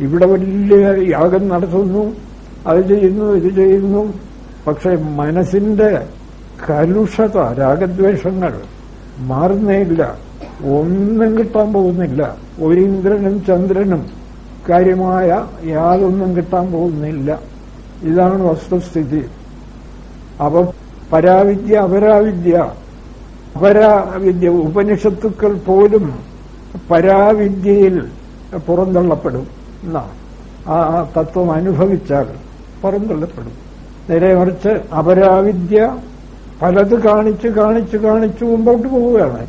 ഇവിടെ വലിയ യാഗം നടത്തുന്നു. അത് ചെയ്യുന്നു ഇത് ചെയ്യുന്നു. പക്ഷെ മനസ്സിന്റെ കലുഷത രാഗദ്വേഷങ്ങൾ മാറുന്നേയില്ല. ഒന്നും കിട്ടാൻ പോകുന്നില്ല. ഒരു ഇന്ദ്രനും ചന്ദ്രനും കാര്യമായ യാതൊന്നും കിട്ടാൻ പോകുന്നില്ല. ഇതാണ് വസ്തുസ്ഥിതി. അപ്പൊ പരാവിദ്യ അപരാവിദ്യ. അപരാവിദ്യ ഉപനിഷത്തുക്കൾ പോലും പരാവിദ്യയിൽ പുറന്തള്ളപ്പെടും. എന്നാണ് ആ തത്വം അനുഭവിച്ചാൽ പുറന്തള്ളപ്പെടും. നേരെ മറിച്ച് അപരാവിദ്യ പലത് കാണിച്ച് കാണിച്ച് കാണിച്ച് മുമ്പോട്ട് പോവുകയാണ്.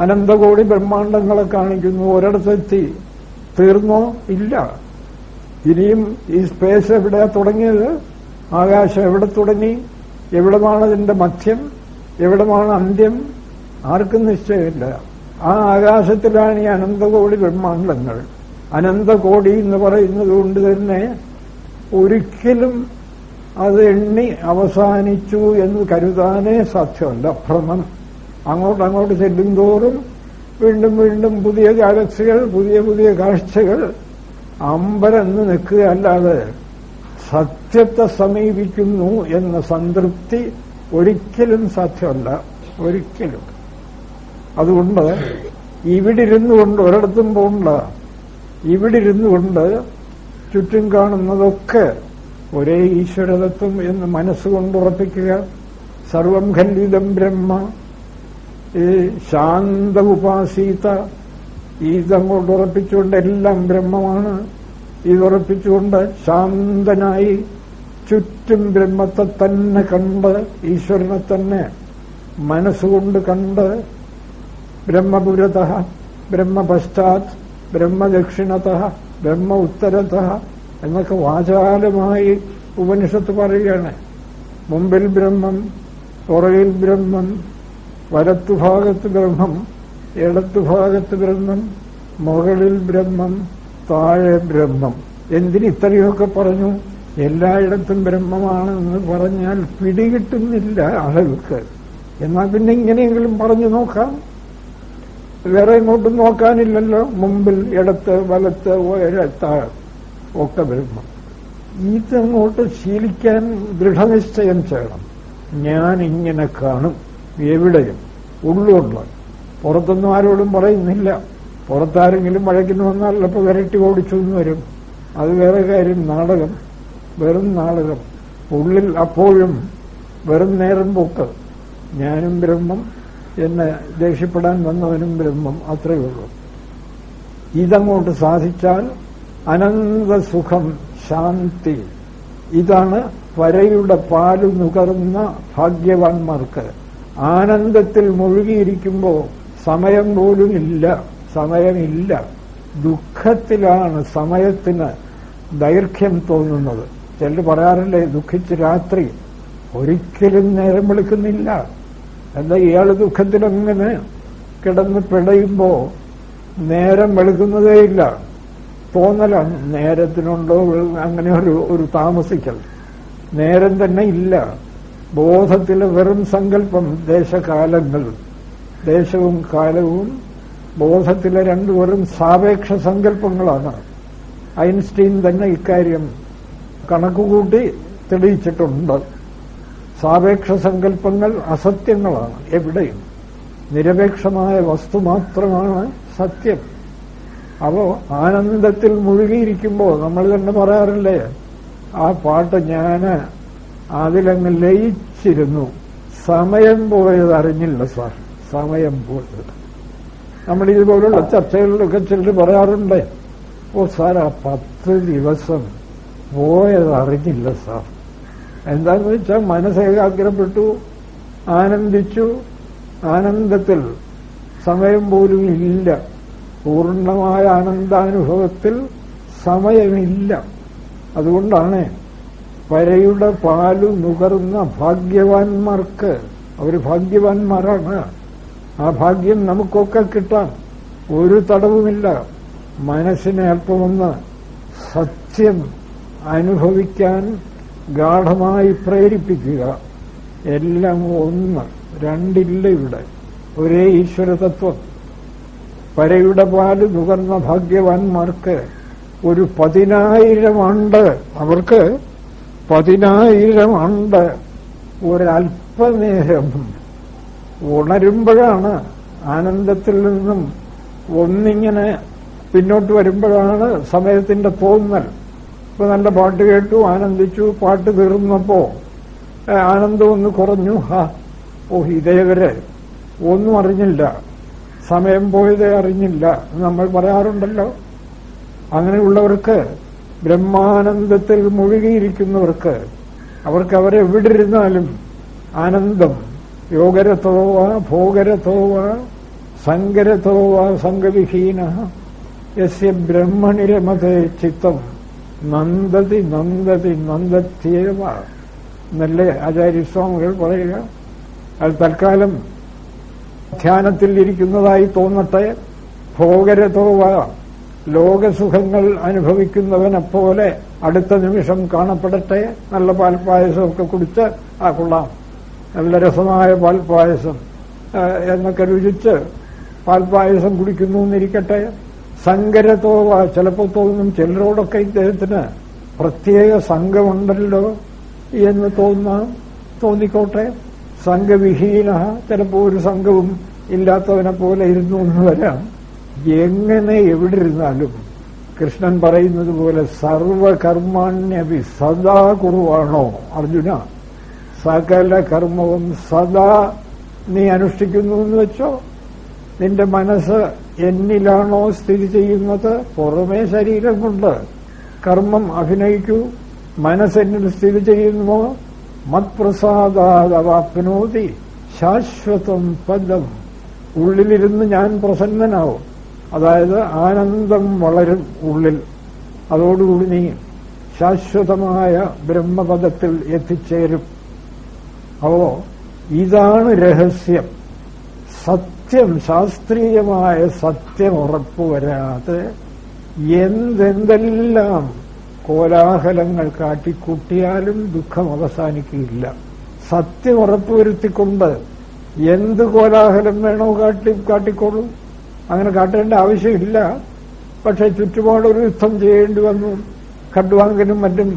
അനന്തകോടി ബ്രഹ്മാണ്ടങ്ങളെ കാണിക്കുന്നു. ഒരിടത്തെത്തി തീർന്നോ? ഇല്ല. ഇനിയും ഈ സ്പേസ് എവിടെ തുടങ്ങിയത്? ആകാശം എവിടെ തുടങ്ങി? എവിടമാണ് അതിന്റെ മധ്യം? എവിടമാണ് അന്ത്യം? ആർക്കും നിശ്ചയമില്ല. ആ ആകാശത്തിലാണ് ഈ അനന്തകോടി ബ്രഹ്മാണ്ടങ്ങൾ. അനന്തകോടി എന്ന് പറയുന്നത് കൊണ്ട് തന്നെ ഒരിക്കലും അത് എണ്ണി അവസാനിച്ചു എന്ന് കരുതാനേ സാധ്യമല്ല. ഭ്രമം. അങ്ങോട്ട് അങ്ങോട്ട് ചെല്ലുന്തോറും വീണ്ടും വീണ്ടും പുതിയ ഗാലക്സികൾ പുതിയ പുതിയ കാഴ്ചകൾ അമ്പരന്ന് നിൽക്കുക അല്ലാതെ സത്യത്തെ സമീപിക്കുന്നു എന്ന സംതൃപ്തി ഒരിക്കലും സാധ്യമല്ല. ഒരിക്കലും. അതുകൊണ്ട് ഇവിടെ ഇരുന്നു കൊണ്ട് ഒരിടത്തും പോകണ്ട ഇവിടെ ഇരുന്നു കൊണ്ട് ചുറ്റും കാണുന്നതൊക്കെ ഒരേ ഈശ്വരതത്വം എന്ന് മനസ്സുകൊണ്ട് ഉറപ്പിക്കുക. സർവം ഖല്ലിതം ബ്രഹ്മ. ഈ ശാന്ത ഉപാസീത ഇതങ്ങോട്ട് ഉറപ്പിച്ചുകൊണ്ട് എല്ലാം ബ്രഹ്മമാണ്. ഇതുറപ്പിച്ചുകൊണ്ട് ശാന്തനായി ചുറ്റും ബ്രഹ്മത്തെ തന്നെ കണ്ട് ഈശ്വരനെ തന്നെ മനസ്സുകൊണ്ട് കണ്ട് ബ്രഹ്മപുരത ബ്രഹ്മപശ്ചാത് ബ്രഹ്മദക്ഷിണത ബ്രഹ്മ ഉത്തരത എന്നൊക്കെ വാചാലമായി ഉപനിഷത്ത് പറയുകയാണ്. മുമ്പിൽ ബ്രഹ്മം പുറയിൽ ബ്രഹ്മം വലത്തുഭാഗത്ത് ബ്രഹ്മം ഇടത്തുഭാഗത്ത് ബ്രഹ്മം മുകളിൽ ബ്രഹ്മം താഴെ ബ്രഹ്മം. എന്തിന് ഇത്രയൊക്കെ പറഞ്ഞു? എല്ലായിടത്തും ബ്രഹ്മമാണ് എന്ന് പറഞ്ഞാൽ പിടികിട്ടുന്നില്ല ആളുകൾക്ക്. എന്നാൽ പിന്നെ ഇങ്ങനെയെങ്കിലും പറഞ്ഞു നോക്കാം. വേറെ ഇങ്ങോട്ടും നോക്കാനില്ലല്ലോ. മുമ്പിൽ ഇടത്ത് വലത്ത് താഴെ ഒക്കെ വരുന്നു ഇതങ്ങോട്ട് ശീലിക്കാൻ ദൃഢനിശ്ചയം ചെയ്യണം. ഞാൻ ഇങ്ങനെ കാണും. എവിടെയും. ഉള്ളുകൊണ്ട് പുറത്തൊന്നും ആരോടും പറയുന്നില്ല. പുറത്താരെങ്കിലും വഴക്കിന് വന്നാൽ ഇപ്പൊ വിരട്ടി ഓടിച്ചു എന്ന് വരും. അത് വേറെ കാര്യം. നാടകം. വെറും നാടകം. ഉള്ളിൽ അപ്പോഴും വെറും നേരം പൊക്ക് ഞാനും ബ്രഹ്മം എന്നെ ദേഷ്യപ്പെടാൻ വന്നവനും ബ്രഹ്മം അത്രയേ ഉള്ളൂ ഇതങ്ങോട്ട് സാധിച്ചാൽ അനന്തസുഖം ശാന്തി. ഇതാണ് വരയുടെ പാൽ നുകർന്ന ഭാഗ്യവാന്മാർക്ക്. ആനന്ദത്തിൽ മുഴുകിയിരിക്കുമ്പോൾ സമയം പോലും ഇല്ല സമയമില്ല. ദുഃഖത്തിലാണ് സമയത്തിന് ദൈർഘ്യം തോന്നുന്നത്. ചിലർ പറയാറില്ലേ ദുഃഖിച്ച് രാത്രി ഒരിക്കലും നേരം വെളുക്കുന്നില്ല. എന്താ ഇയാൾ ദുഃഖത്തിലങ്ങനെ കിടന്ന് പിടയുമ്പോ നേരം വെളുക്കുന്നതേയില്ല തോന്നലാണ് നേരത്തിനുണ്ടോ അങ്ങനെ ഒരു ഒരു താമസിക്കൽ. നേരം തന്നെ ഇല്ല. ബോധത്തിലെ വെറും സങ്കല്പം ദേശകാലങ്ങൾ. ദേശവും കാലവും ബോധത്തിലെ രണ്ടു വെറും സാപേക്ഷ സങ്കല്പങ്ങളാണ്. ഐൻസ്റ്റീൻ തന്നെ ഇക്കാര്യം കണക്കുകൂട്ടി തെളിയിച്ചിട്ടുണ്ട്. സാപേക്ഷ സങ്കല്പങ്ങൾ അസത്യങ്ങളാണ് എവിടെയും. നിരപേക്ഷമായ വസ്തു മാത്രമാണ് സത്യം. അപ്പോ ആനന്ദത്തിൽ മുഴുകിയിരിക്കുമ്പോൾ നമ്മൾ തന്നെ പറയാറില്ലേ ആ പാട്ട് ഞാൻ അതിലങ്ങ് ലയിച്ചിരുന്നു. സമയം പോയത് അറിഞ്ഞില്ല സാർ സമയം പോയത്. നമ്മൾ ഇതുപോലുള്ള ചർച്ചകളിലൊക്കെ ചിലർ പറയാറുണ്ട് ഓ സാർ ആ പത്ത് ദിവസം പോയത് അറിഞ്ഞില്ല സാർ. എന്താന്ന് വെച്ചാൽ മനസ്സേകാഗ്രപ്പെട്ടു ആനന്ദിച്ചു. ആനന്ദത്തിൽ സമയം പോലും ഇല്ല. പൂർണമായ ആനന്ദാനുഭവത്തിൽ സമയമില്ല. അതുകൊണ്ടാണ് പരയുടെ പാലു നുകർന്ന ഭാഗ്യവാന്മാർക്ക് അവർ ഭാഗ്യവാന്മാരാണ്. ആ ഭാഗ്യം നമുക്കൊക്കെ കിട്ടാം ഒരു തടവുമില്ല. മനസ്സിനെ അല്പമൊന്ന് സത്യം അനുഭവിക്കാൻ ഗാഠമായി പ്രേരിപ്പിക്കുക. എല്ലാം ഒന്ന് രണ്ടില്ല ഇവിടെ. ഒരേ ഈശ്വരതത്വം. പരയുടെ പാൽ നുകർന്ന ഭാഗ്യവാന്മാർക്ക് ഒരു പതിനായിരം ആണ്ട് അവർക്ക് പതിനായിരം ആണ്ട് ഒരല്പനേരം ഉണരുമ്പോഴാണ് ആനന്ദത്തിൽ നിന്നും ഒന്നിങ്ങനെ പിന്നോട്ട് വരുമ്പോഴാണ് സമയത്തിന്റെ തോന്നൽ. ഇപ്പൊ നല്ല പാട്ട് കേട്ടു ആനന്ദിച്ചു പാട്ട് തീർന്നപ്പോ ആനന്ദം ഒന്ന് കുറഞ്ഞു. ഹാ ഓ ഇതേവരെ ഒന്നും അറിഞ്ഞില്ല. സമയം പോയതേ അറിഞ്ഞില്ല. നമ്മൾ പറയാറുണ്ടല്ലോ. അങ്ങനെയുള്ളവർക്ക് ബ്രഹ്മാനന്ദത്തിൽ മുഴുകിയിരിക്കുന്നവർക്ക് അവർക്ക് അവരെവിടെ ഇരുന്നാലും ആനന്ദം. യോഗരഥോവ ഭോഗരഥോവ സങ്കരഥോവ സംഗവിഹീന. യസ്യ ബ്രഹ്മണിരമതേ ചിത്തം. നന്ദതി നന്ദതി നന്ദത്യേവ. നല്ല ആചാര്യസ്വാമികൾ പറയുക? അത് തൽക്കാലം ധ്യാനത്തിൽ ഇരിക്കുന്നതായി തോന്നട്ടെ. ഭോഗരഥോവ ലോകസുഖങ്ങൾ അനുഭവിക്കുന്നവനെ പോലെ അടുത്ത നിമിഷം കാണപ്പെടട്ടെ. നല്ല പാൽപ്പായസമൊക്കെ കുടിച്ച് ആ കൊള്ളാം. നല്ല രസമായ പാൽപ്പായസം എന്നൊക്കെ രുചിച്ച് പാൽപ്പായസം കുടിക്കുന്നു എന്നിരിക്കട്ടെ. സങ്കരത്തോവ ചിലപ്പോൾ തോന്നും ചിലരോടൊക്കെ ഇദ്ദേഹത്തിന് പ്രത്യേക സംഘമുണ്ടല്ലോ എന്ന് തോന്നാം തോന്നിക്കോട്ടെ. സംഘവിഹീന ചിലപ്പോൾ ഒരു സംഘവും ഇല്ലാത്തവനെ പോലെ ഇരുന്നു എന്ന് വരാം. എങ്ങനെ എവിടെ ഇരുന്നാലും കൃഷ്ണൻ പറയുന്നത് പോലെ സർവകർമാണ്യപി സദാ കുറുവാണോ? അർജുന സകല കർമ്മവും സദാ നീ അനുഷ്ഠിക്കുന്നു എന്ന് വെച്ചോ? നിന്റെ മനസ്സ് എന്നിലാണോ സ്ഥിതി ചെയ്യുന്നത്? പുറമേ ശരീരം കൊണ്ട് കർമ്മം അഭിനയിക്കൂ. മനസ്സെന്നിൽ സ്ഥിതി ചെയ്യുന്നുവോ മത്പ്രസാദാദവാപ്നോതി. ശാശ്വതം പദം. ഉള്ളിലിരുന്ന് ഞാൻ പ്രസന്നനാവും. അതായത് ആനന്ദം വളരും ഉള്ളിൽ. അതോടുകൂടി നീ ശാശ്വതമായ ബ്രഹ്മപദത്തിൽ എത്തിച്ചേരും. അപ്പോ ഇതാണ് രഹസ്യം. സത്യം ശാസ്ത്രീയമായ സത്യം ഉറപ്പുവരാതെ എന്തെന്തെല്ലാം കോലാഹലങ്ങൾ കാട്ടിക്കൂട്ടിയാലും ദുഃഖം അവസാനിക്കുകയില്ല സത്യം ഉറപ്പുവരുത്തിക്കൊണ്ട് എന്ത് കോലാഹലം വേണോ കാട്ടി കാട്ടിക്കോളൂ. അങ്ങനെ കാട്ടേണ്ട ആവശ്യമില്ല. പക്ഷെ ചുറ്റുപാടൊരു യുദ്ധം ചെയ്യേണ്ടി വന്നു. ഖഡ്വാങ്കനും മറ്റും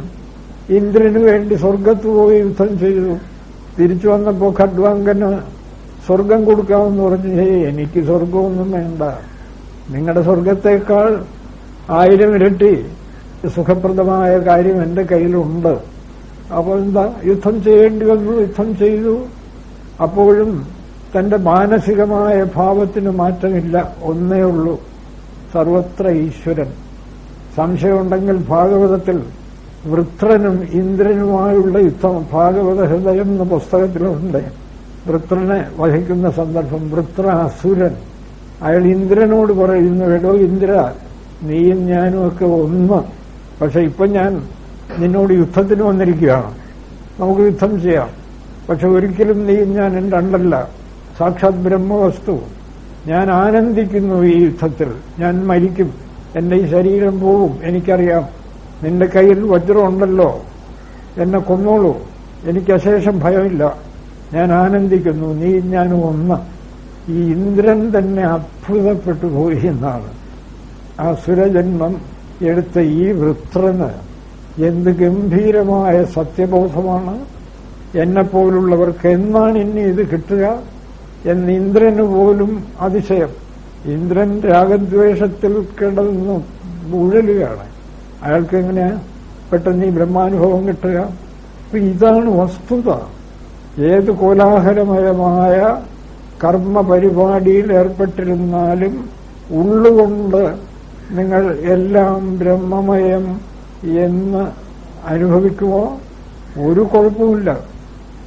ഇന്ദ്രനു വേണ്ടി സ്വർഗത്ത് പോയി യുദ്ധം ചെയ്തു. തിരിച്ചു വന്നപ്പോ ഖഡ്വാങ്കന് സ്വർഗം കൊടുക്കാമെന്ന് പറഞ്ഞു ഹേ എനിക്ക് സ്വർഗമൊന്നും വേണ്ട. നിങ്ങളുടെ സ്വർഗത്തേക്കാൾ ആയിരം ഇരട്ടി സുഖപ്രദമായ കാര്യം എന്റെ കയ്യിലുണ്ട്. അപ്പോൾ എന്താ? യുദ്ധം ചെയ്യേണ്ടി വന്നു യുദ്ധം ചെയ്തു. അപ്പോഴും തന്റെ മാനസികമായ ഭാവത്തിന് മാറ്റമില്ല ഒന്നേ ഉള്ളൂ. സർവത്ര ഈശ്വരൻ. സംശയമുണ്ടെങ്കിൽ ഭാഗവതത്തിൽ വൃത്രനും ഇന്ദ്രനുമായുള്ള യുദ്ധം ഭാഗവത ഹൃദയം എന്ന പുസ്തകത്തിലുണ്ട്. വൃത്രനെ വഹിക്കുന്ന സന്ദർഭം. വൃത്ര അസുരൻ. അയാൾ ഇന്ദ്രനോട് പറയുന്നു എടോ ഇന്ദ്ര നീയും ഞാനും ഒക്കെ ഒന്ന്. പക്ഷെ ഇപ്പൊ ഞാൻ നിന്നോട് യുദ്ധത്തിന് വന്നിരിക്കുകയാണ്. നമുക്ക് യുദ്ധം ചെയ്യാം. പക്ഷെ ഒരിക്കലും നീയും ഞാനും രണ്ടല്ല. സാക്ഷാത് ബ്രഹ്മവസ്തു. ഞാൻ ആനന്ദിക്കുന്നു ഈ യുദ്ധത്തിൽ. ഞാൻ മരിക്കും. എന്റെ ഈ ശരീരം പോവും. എനിക്കറിയാം. നിന്റെ കയ്യിൽ വജ്രമുണ്ടല്ലോ എന്നെ കൊന്നോളൂ. എനിക്ക് അശേഷം ഭയമില്ല. ഞാൻ ആനന്ദിക്കുന്നു. നീ ഞാനും ഒന്ന്. ഈ ഇന്ദ്രൻ തന്നെ അത്ഭുതപ്പെട്ടു പോയി എന്നാണ്. ആ സുരജന്മം എടുത്ത ഈ വൃത്രന് എന്ത് ഗംഭീരമായ സത്യബോധമാണ്. എന്നെപ്പോലുള്ളവർക്ക് എന്നാണ് ഇനി ഇത് കിട്ടുക എന്ന് ഇന്ദ്രന് പോലും അതിശയം. ഇന്ദ്രൻ രാഗദ്വേഷത്തിൽ കിടന്ന് ഉഴലുകയാണ്. അയാൾക്ക് എങ്ങനെ പെട്ടെന്ന് ഈ ബ്രഹ്മാനുഭവം കിട്ടുക. അപ്പൊ ഇതാണ് വസ്തുത. ഏത് കോലാഹലമയമായ കർമ്മ പരിപാടിയിൽ ഏർപ്പെട്ടിരുന്നാലും ഉള്ളുകൊണ്ട് നിങ്ങൾ എല്ലാം ബ്രഹ്മമയം എന്ന് അനുഭവിക്കുമോ? ഒരു കുഴപ്പമില്ല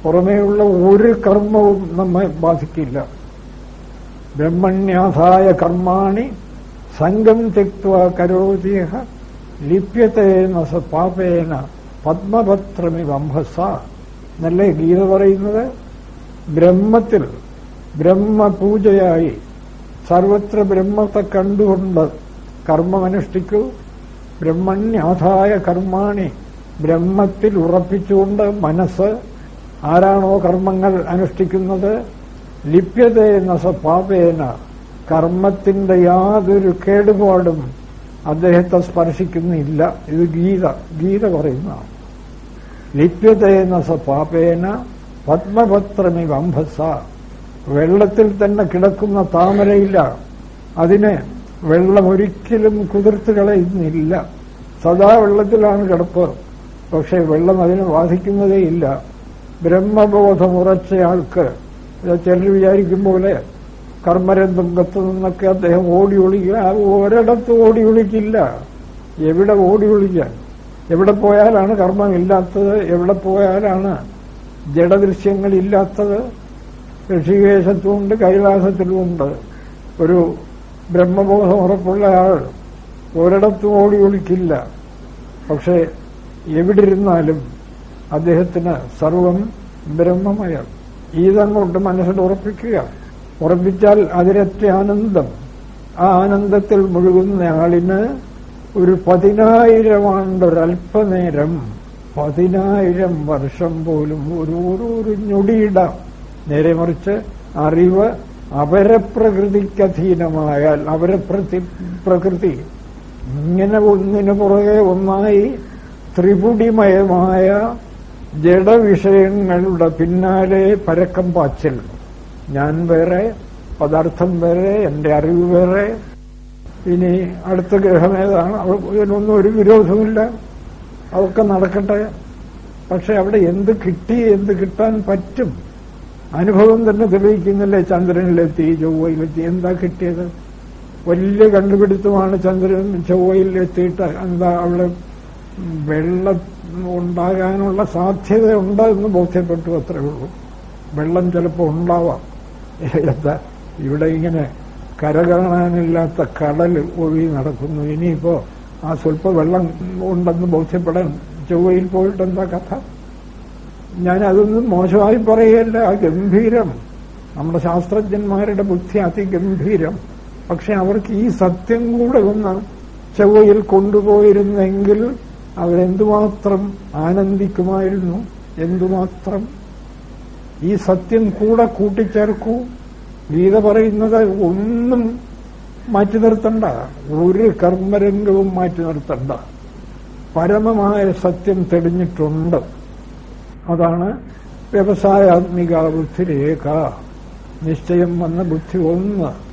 പുറമേയുള്ള ഒരു കർമ്മവും നമ്മെ ബാധിക്കില്ല. ബ്രഹ്മണ്യാസായ കർമാണി സംഘം തെക്വ കരോതിയഹ ലിപ്യത്തേന സ പാപേന പത്മപത്രമിവംഭസ. എന്നല്ലേ ഗീത പറയുന്നത്? ബ്രഹ്മത്തിൽ ബ്രഹ്മപൂജയായി സർവത്ര ബ്രഹ്മത്തെ കണ്ടുകൊണ്ട് കർമ്മമനുഷ്ഠിക്കൂ ബ്രഹ്മണ്യാഥായ കർമാണി ബ്രഹ്മത്തിൽ ഉറപ്പിച്ചുകൊണ്ട് മനസ്സ് ആരാണോ കർമ്മങ്ങൾ അനുഷ്ഠിക്കുന്നത്? ലിപ്യതേന സ കർമ്മത്തിന്റെ യാതൊരു കേടുപാടും അദ്ദേഹത്തെ സ്പർശിക്കുന്നില്ല. ഇത് ഗീത. ഗീത പറയുന്നതാണ്. ലിപ്യതേന സ പാപേന പത്മപത്രമി വംഭസ വെള്ളത്തിൽ തന്നെ കിടക്കുന്ന താമരയില്ല. അതിന് വെള്ളം ഒരിക്കലും കുതിർത്ത് കളയുന്നില്ല. സദാ വെള്ളത്തിലാണ് കിടപ്പ്. പക്ഷേ വെള്ളം അതിനെ ബാധിക്കുന്നതേയില്ല ബ്രഹ്മബോധം ഉറച്ചയാൾക്ക് ചിലർ വിചാരിക്കും പോലെ കർമ്മരംഗത്ത് നിന്നൊക്കെ അദ്ദേഹം ഓടി ഒളിക്കുക. ഒരിടത്ത് ഓടി ഒളിക്കില്ല. എവിടെ ഓടി ഒളിക്കാൻ? എവിടെ പോയാലാണ് കർമ്മം ഇല്ലാത്തത്? എവിടെ പോയാലാണ് ജഡദൃശ്യങ്ങൾ ഇല്ലാത്തത്? ഋഷികേശത്തുമുണ്ട് കൈലാസത്തിലുമുണ്ട് ഒരു ബ്രഹ്മബോധം ഉറപ്പുള്ള ആൾ ഒരിടത്തും ഓടി ഒളിക്കില്ല. പക്ഷേ എവിടിരുന്നാലും അദ്ദേഹത്തിന് സർവം ബ്രഹ്മമയം. ഇതങ്ങോട്ട് മനസ്സിൽ ഉറപ്പിക്കുക. ഉറപ്പിച്ചാൽ അതിരറ്റ ആനന്ദം. ആ ആനന്ദത്തിൽ മുഴുകുന്ന ആളിന് ഒരു പതിനായിരം ആണ്ടൊരല്പനേരം പതിനായിരം വർഷം പോലും ഒരു ഒരു ഒരു ഞൊടിയിടാം. നേരെ മറിച്ച് അറിവ് അപരപ്രകൃതിക്കധീനമായാൽ അപരപ്രതി പ്രകൃതി ഇങ്ങനെ ഒന്നിനു പുറകെ ഒന്നായി ത്രിപുടിമയമായ ജഡവിഷയങ്ങളുടെ പിന്നാലെ പരക്കം പാച്ചിൽ. ഞാൻ വേറെ പദാർത്ഥം വേറെ എന്റെ അറിവ് വേറെ ഇനി അടുത്ത ഗ്രഹം ഏതാണ്? ഇതിനൊന്നും ഒരു വിരോധമില്ല അതൊക്കെ നടക്കട്ടെ. പക്ഷെ അവിടെ എന്ത് കിട്ടി എന്ത് കിട്ടാൻ പറ്റും? അനുഭവം തന്നെ തെളിയിക്കുന്നില്ലേ ചന്ദ്രനിലെത്തി ചൊവ്വയിലെത്തി എന്താ കിട്ടിയത്? വലിയ കണ്ടുപിടുത്തമാണ് ചന്ദ്രൻ ചൊവ്വയിൽ എത്തിയിട്ട് എന്താ അവിടെ വെള്ളം ഉണ്ടാകാനുള്ള സാധ്യത ഉണ്ടെന്ന് ബോധ്യപ്പെട്ടു അത്രേ ഉള്ളൂ. വെള്ളം ചിലപ്പോൾ ഉണ്ടാവാം. എന്താ ഇവിടെ ഇങ്ങനെ കര കാണാനില്ലാത്ത കടൽ ഒഴുകി നടക്കുന്നു. ഇനിയിപ്പോ ആ സ്വല്പ വെള്ളം ഉണ്ടെന്ന് ബോധ്യപ്പെടാൻ ചൊവ്വയിൽ പോയിട്ട് എന്താ കഥ? ഞാൻ അതൊന്നും മോശമായി പറയുകയല്ല ആ ഗംഭീരം. നമ്മുടെ ശാസ്ത്രജ്ഞന്മാരുടെ ബുദ്ധി അതിഗംഭീരം. പക്ഷെ അവർക്ക് ഈ സത്യം കൂടെ ഒന്ന് ചൊവ്വയിൽ കൊണ്ടുപോയിരുന്നെങ്കിൽ അവരെന്തുമാത്രം ആനന്ദിക്കുമായിരുന്നു? എന്തുമാത്രം? ഈ സത്യം കൂടെ കൂട്ടിച്ചേർക്കൂ. ഗീത പറയുന്നത് ഒന്നും മാറ്റി നിർത്തണ്ട. ഒരു കർമ്മരംഗവും മാറ്റി നിർത്തണ്ട. പരമമായ സത്യം തെളിഞ്ഞിട്ടുണ്ട്. അതാണ് വ്യവസായാത്മിക ബുദ്ധിരേഖ. നിശ്ചയം വന്ന ബുദ്ധി ഒന്ന്.